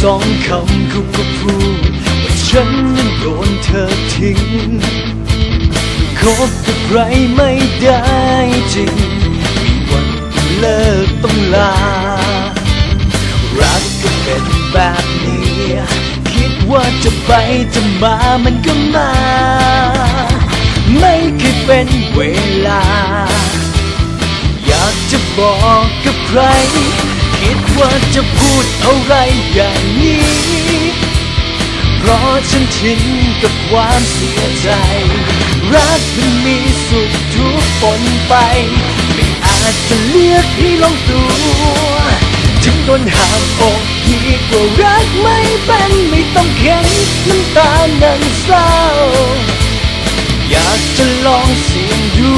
สองคำเขาก็พูดว่าฉันนั้นโดนเธอทิ้งคบกับใครไม่ได้จริง มีวันเลิกต้องลา รักก็เป็นแบบนี้ คิดว่าจะไปจะมามันก็มา ไม่เคยเป็นเวลา อยากจะบอกกับใคร คิดว่าจะพูดอะไรอย่างนี้ เพราะฉันชินกับความเสียใจ รักมันมีสุขทุกปนไป ไม่อาจจะเลือกให้ลงตัว ถึงโดนห่างอกดีกว่ารักไม่เป็นไม่ต้องเข็นน้ำตานังเศร้า อยากจะลองเสี่ยงดู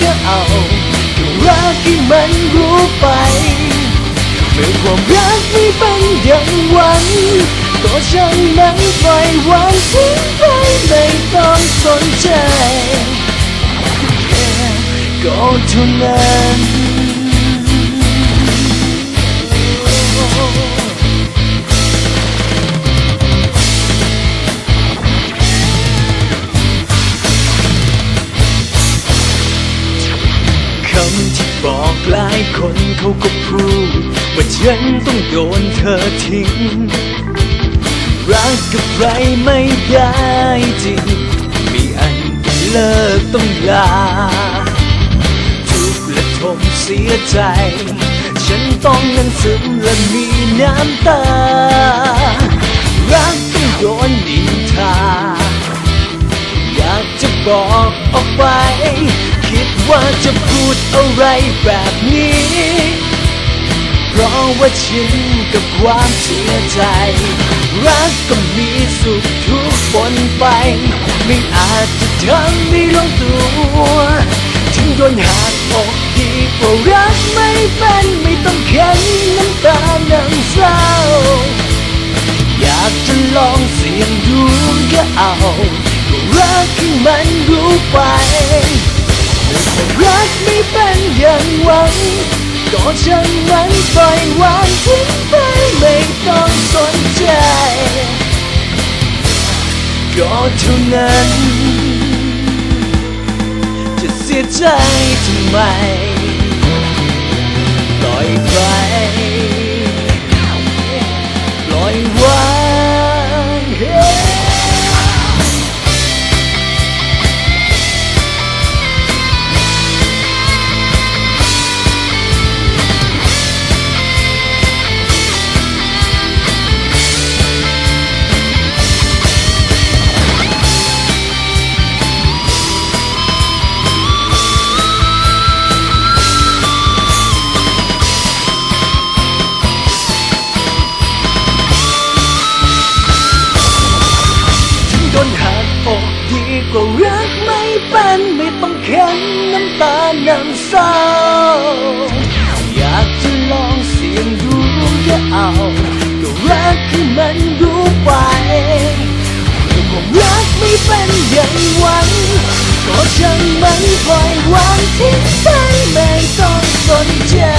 ก็เอาก็รักให้มันรู้ไป เมื่อความรักไม่เป็นอย่างหวังก็ช่างมันปล่อยวางทิ้งไปไม่ต้องสนใจแค่ก็เท่านั้นคำที่บอกหลายคนเขาก็พูด ว่าฉันต้องโดนเธอทิ้ง รักกับใครไม่ได้จริง มีอันเลิกต้องลาทุกและทมเสียใจ ฉันต้องนั่งซึมและมีน้ำตา รักต้องโดนนินทา อยากจะบอกออกไป คิดว่าจะพูดอะไรแบบนี้ เพราะว่าชินกับความเสียใจ รักก็มีสุขทุกปนไป ไม่อาจจะทำให้ลงตัวถึงโดนหักอกดีกว่ารักไม่เป็นไม่ต้องเข็นน้ำตานังเศร้า อยากจะลองเสี่ยงดูก็เอาก็รักให้มันรู้ไปแต่รักไม่เป็นอย่างหวัง ก็ช่างมันปล่อยวางทิ้งไปไม่ต้องสนใจ ก็เท่านั้น จะเสียใจทำไม นหักอกดีกว่ารักไม่เป็นไม่ต้องเข็นน้ำตานังเศร้า อยากจะลองเสี่ยงดูก็เอาก็รักให้มันรู้ไปเมื่ความรักไม่เป็นอย่างหวังก็ช่างมันปล่อยวางทิ้งไปไม่ต้องสนใจ